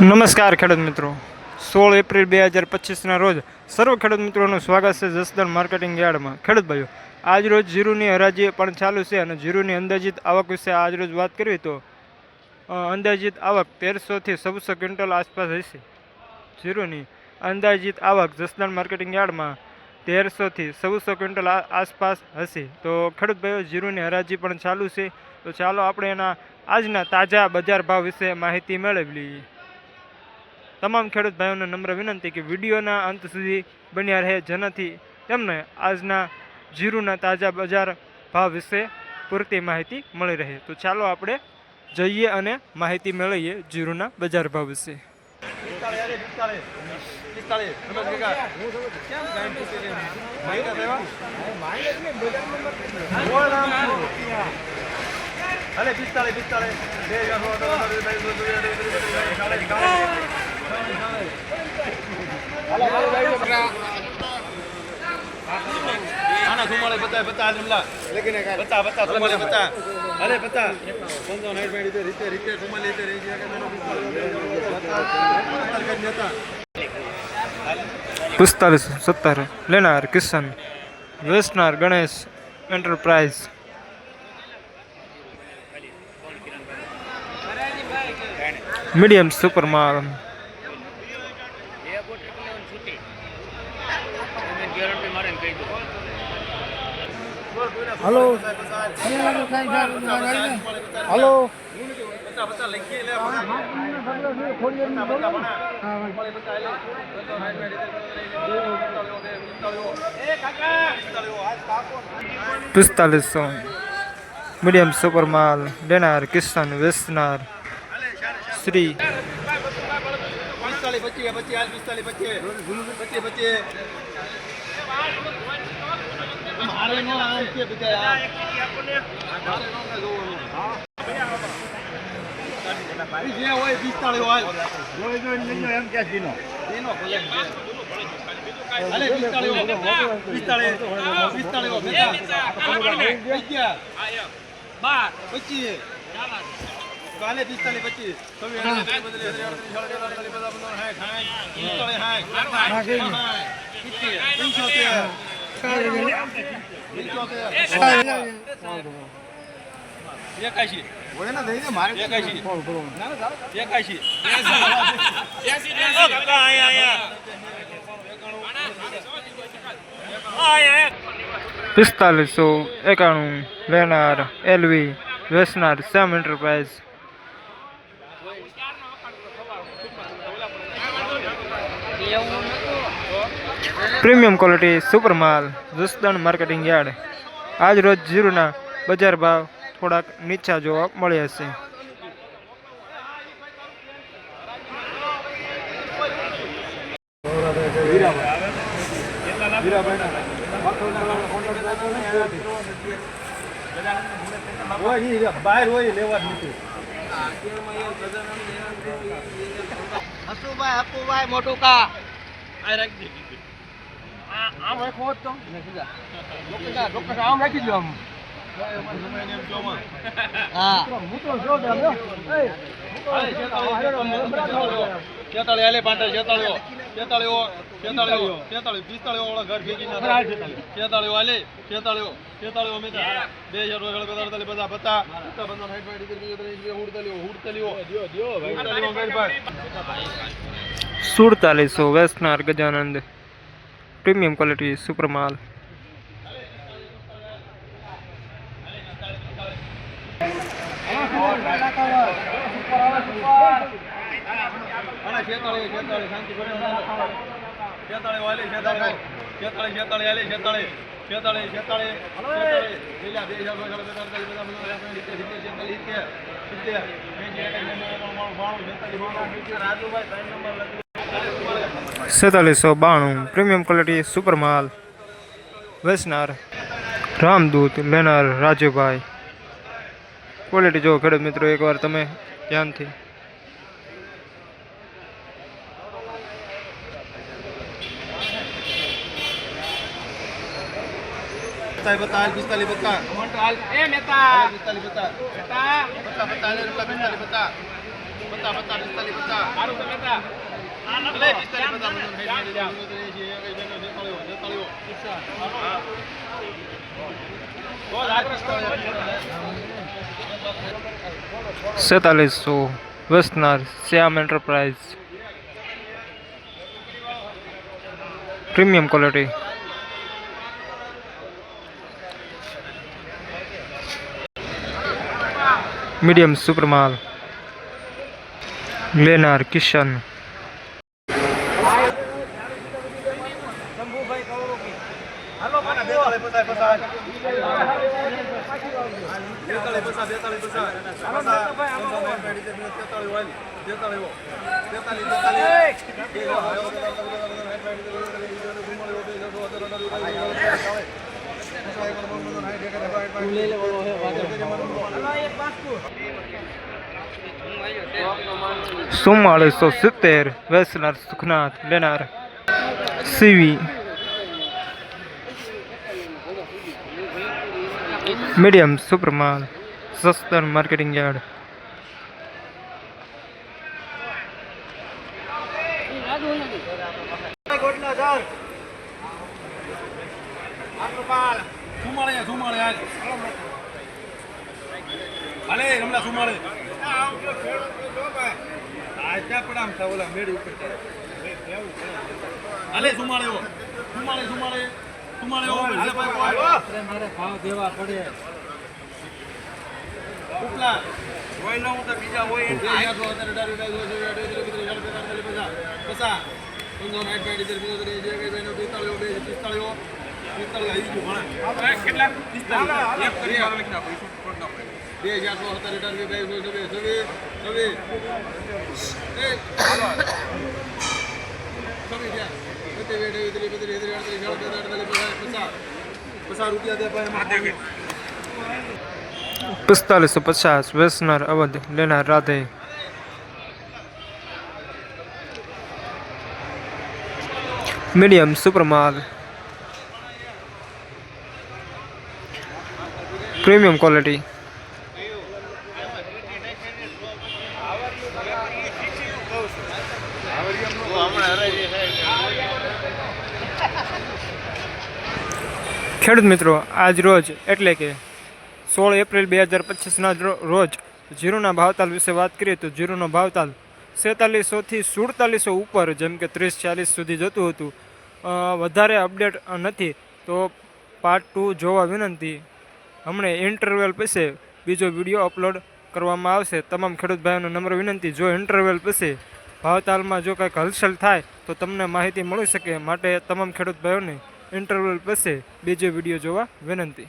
નમસ્કાર ખેડૂત મિત્રો. સોળ એપ્રિલ બે હજાર પચીસના રોજ સર્વ ખેડૂત મિત્રોનું સ્વાગત છે જસદણ માર્કેટિંગ યાર્ડમાં. ખેડૂત ભાઈઓ, આજ રોજ જીરુની હરાજી પણ ચાલુ છે અને જીરુની અંદાજિત આવક વિશે આજ રોજ વાત કરવી તો અંદાજિત આવક તેરસોથી ચૌદસો ક્વિન્ટલ આસપાસ હશે. જીરુની અંદાજિત આવક જસદણ માર્કેટિંગ યાર્ડમાં તેરસોથી ચૌદસો ક્વિન્ટલ આસપાસ હશે. તો ખેડૂત ભાઈઓ, જીરુની હરાજી પણ ચાલુ છે. તો ચાલો આપણે એના આજના તાજા બજાર ભાવ વિશે માહિતી મેળવી લઈએ તમામ ખેડૂત ભાઈઓને નમ્ર વિનંતી કે વિડીયોના અંત સુધી બન્યા રહે જેનાથી તેમને આજના જીરુના તાજા બજાર ભાવ વિશે પૂરતી માહિતી મળી રહે. તો ચાલો આપણે જઈએ અને માહિતી મેળવીએ જીરુના બજાર ભાવ વિશે. અલે પિસ્તાળીસ. પિસ્તાળીસ બતા બતા જમલા. બતા બતા ધુમાડે બતા. અરે બતા. પંદર સાઠ તે રીતે રીતે ધુમાડે રીતે રહી ગયા પિસ્તાલીસ સત્તર. લેનાર કિશન. વેસનાર ગણેશ. એન્ટરપ્રાઇઝ. મીડિયમ સુપર માલ. લખી લે પિસ્તાલીસો મીડિયમ સુપર માલ લેનાર કિશન વેસનાર શ્રી પિસ્તાળીસ મારે નો આમ બધા જે હોય પિસ્તાળીસ હોય એમ કે એનો ભલે અલે પિસ્તાળીસ પિસ્તાળીસ પિસ્તાળીસ બેટા પચીસ. કાલે પિસ્તાલીસ પચીસ એકાશી એકાશી પિસ્તાલીસો એકાણું લેનાર એલવી વેસનાર same enterprise premium quality super માલ, જસદણ માર્કેટિંગ યાર્ડ. આજ રોજ જીરુના બજાર ભાવ થોડાક નીચા જોવા મળ્યા છે. મોટું કા? આમ રાખો હોત તો? આમ રાખી દો આમ. હા. છેતાળી હાલે પાંટે છેતાળીઓ છેતાળીઓ છેતાળીઓ છેતાળી પિસ્તાળીઓ વાળા ઘર ભેગી ના હાલે છેતાળીઓ છેતાળીઓ અમે બે હજાર રૂપિયા બધા પતા પતા પંદર સાઠ પાંઠ ત્રીસ ત્રીસ ગઈ ભાઈ. સુડતાલીસો વેસ્ટનાર ગજાનંદ. પ્રીમિયમ ક્વોલિટી સુપર માલ શાંતિ ભરે વાલી હાલે છેતાળીઓ છેતાળી છેતાળી હાલે છેતાળી. છેતાળી છેતાળી છેતાળી. લીલા, બે હજાર સેતાલીસો બાણું પ્રીમિયમ ક્વોલિટી, સુપર માલ. વેસનાર રામદૂત, લેનાર રાજુભાઈ. ક્વોલિટી જો ખેડૂત મિત્રો, એકવાર તમે ધ્યાનથી बताए बताए पिस्ताली बता कमंडल ए मेहता पिस्ताली बता बेटा बता बता ले रुपया पिस्ताली बता बता बता पिस्ताली बता आरो तो बेटा આલે પિસ્તાલી બતા મને ભેટ કરી દે આપણે જે જે તળ્યો જે તળ્યો ઈચ્છા હા બોલ આ પિસ્તાલી સેતાલીસો વેસ્ટનર Shyam enterprise premium quality medium super mahal Lenar Kishan ચુમ્માળીસો સિત્તેર વેસનર સુખનાથ લેનાર સીવી. મીડિયમ સુપરમાલ સસ્તર માર્કેટિંગ યાર્ડ. સુમાળ સુમાળે યાર સુમાળે યાર ભલે રમલા સુમાળે આ ત્યાં પણ આમ થાય ઓલા મેળ ઉપર અલે સુમાળે ઓ સુમાળે સુમાળે સુમાળે ઓ મારે ભાવ દેવા પડે ઉપલા હોય ન હું તો બીજા હોય પસા પંદર નાઇટ પેટી પિસ્તાળીઓ બે પિસ્તાળીઓ બે પિસ્તાલીસો પચાસ વેસનાર અવધ લેનાર રાધે. મીડિયમ સુપરમાલ. Premium quality. ખેડૂત મિત્રો, આજ રોજ એટલે કે સોળ એપ્રિલ બે હજાર પચીસના રોજ જીરુના ભાવતાલ વિશે વાત કરીએ તો જીરુનો ભાવતાલ સેતાલીસોથી સુડતાલીસો ઉપર, જેમ કે ત્રીસ ચાલીસ સુધી જતું હતું. વધારે અપડેટ નથી. તો પાર્ટ ટુ જોવા વિનંતી હમણે ઇન્ટરવેલ પછી બીજો વીડિયો અપલોડ કરવામાં આવશે. તમામ ખેડૂત ભાઈઓને નમ્ર વિનંતી, જો ઇન્ટરવેલ પછી ભાવતાલમાં જો કંઈક હલચલ થાય, તો તમને માહિતી મળી શકે. માટે તમામ ખેડૂત ભાઈઓને ઇન્ટરવેલ પછી બીજો વીડિયો જોવા વિનંતી.